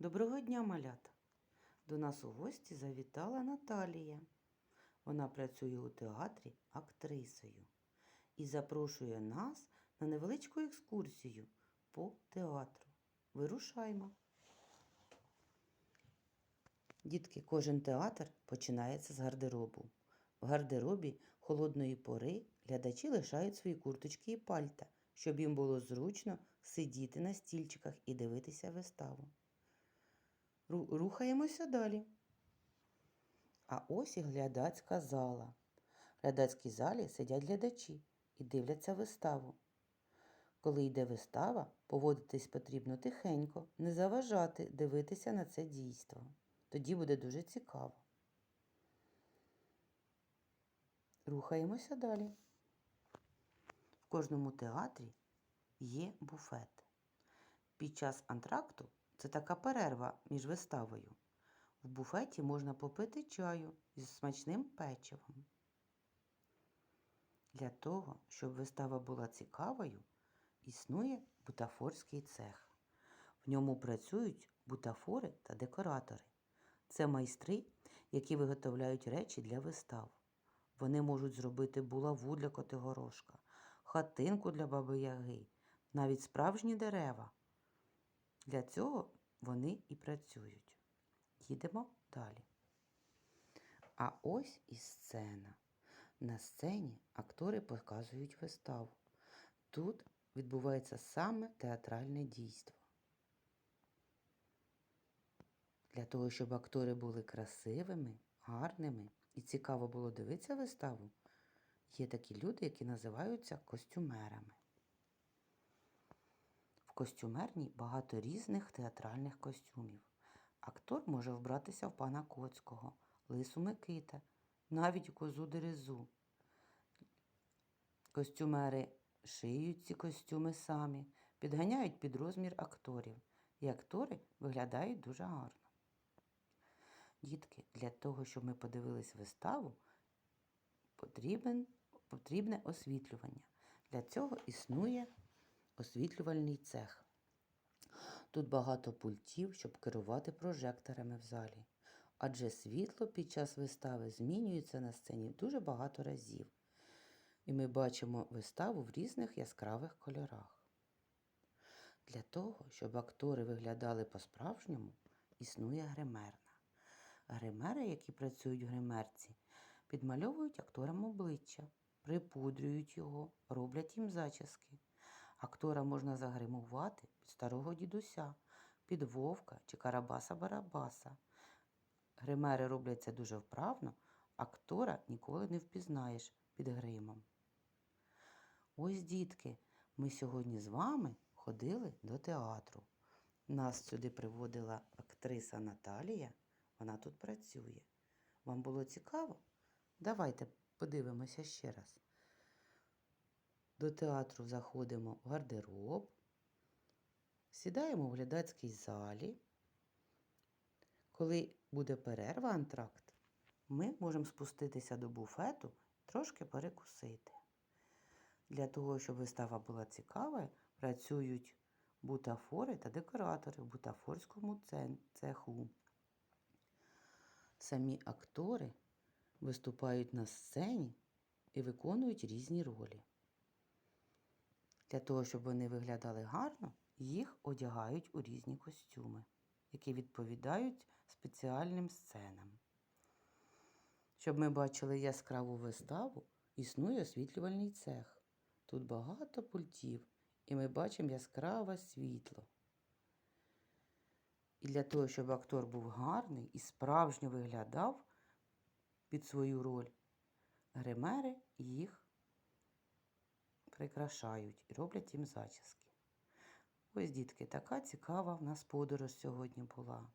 Доброго дня, малята! До нас у гості завітала Наталія. Вона працює у театрі актрисою і запрошує нас на невеличку екскурсію по театру. Вирушаймо. Дітки, кожен театр починається з гардеробу. В гардеробі холодної пори глядачі лишають свої курточки і пальта, щоб їм було зручно сидіти на стільчиках і дивитися виставу. Ру- Рухаємося далі. А ось і глядацька зала. В глядацькій залі сидять глядачі і дивляться виставу. Коли йде вистава, поводитись потрібно тихенько, не заважати дивитися на це дійство. Тоді буде дуже цікаво. Рухаємося далі. В кожному театрі є буфет. Під час антракту це така перерва між виставою. В буфеті можна попити чаю зі смачним печивом. Для того, щоб вистава була цікавою, існує бутафорський цех. В ньому працюють бутафори та декоратори. Це майстри, які виготовляють речі для вистав. Вони можуть зробити булаву для Котигорошка, хатинку для баби Яги, навіть справжні дерева. Для цього вони і працюють. Їдемо далі. А ось і сцена. На сцені актори показують виставу. Тут відбувається саме театральне дійство. Для того, щоб актори були красивими, гарними і цікаво було дивитися виставу, є такі люди, які називаються костюмерами. Костюмерні багато різних театральних костюмів. Актор може вбратися в пана Коцького, лису Микита, навіть у козу Дерезу. Костюмери шиють ці костюми самі, підганяють під розмір акторів, і актори виглядають дуже гарно. Дітки, для того, щоб ми подивились виставу, потрібен, потрібне освітлювання. Для цього існує освітлювальний цех. Тут багато пультів, щоб керувати прожекторами в залі. Адже світло під час вистави змінюється на сцені дуже багато разів. І ми бачимо виставу в різних яскравих кольорах. Для того, щоб актори виглядали по-справжньому, існує гримерна. Гримери, які працюють в гримерці, підмальовують акторам обличчя, припудрюють його, роблять їм зачіски. Актора можна загримувати під старого дідуся, під вовка чи карабаса-барабаса. Гримери роблять це дуже вправно, актора ніколи не впізнаєш під гримом. Ось, дітки, ми сьогодні з вами ходили до театру. Нас сюди приводила актриса Наталія, вона тут працює. Вам було цікаво? Давайте подивимося ще раз. До театру заходимо в гардероб, сідаємо в глядацькій залі. Коли буде перерва антракт, ми можемо спуститися до буфету трошки перекусити. Для того, щоб вистава була цікава, працюють бутафори та декоратори в бутафорському цеху. Самі актори виступають на сцені і виконують різні ролі. Для того, щоб вони виглядали гарно, їх одягають у різні костюми, які відповідають спеціальним сценам. Щоб ми бачили яскраву виставу, існує освітлювальний цех. Тут багато пультів, і ми бачимо яскраве світло. І для того, щоб актор був гарний і справжньо виглядав під свою роль, гримери їх прикрашають і роблять їм зачіски. Ось, дітки, така цікава в нас подорож сьогодні була.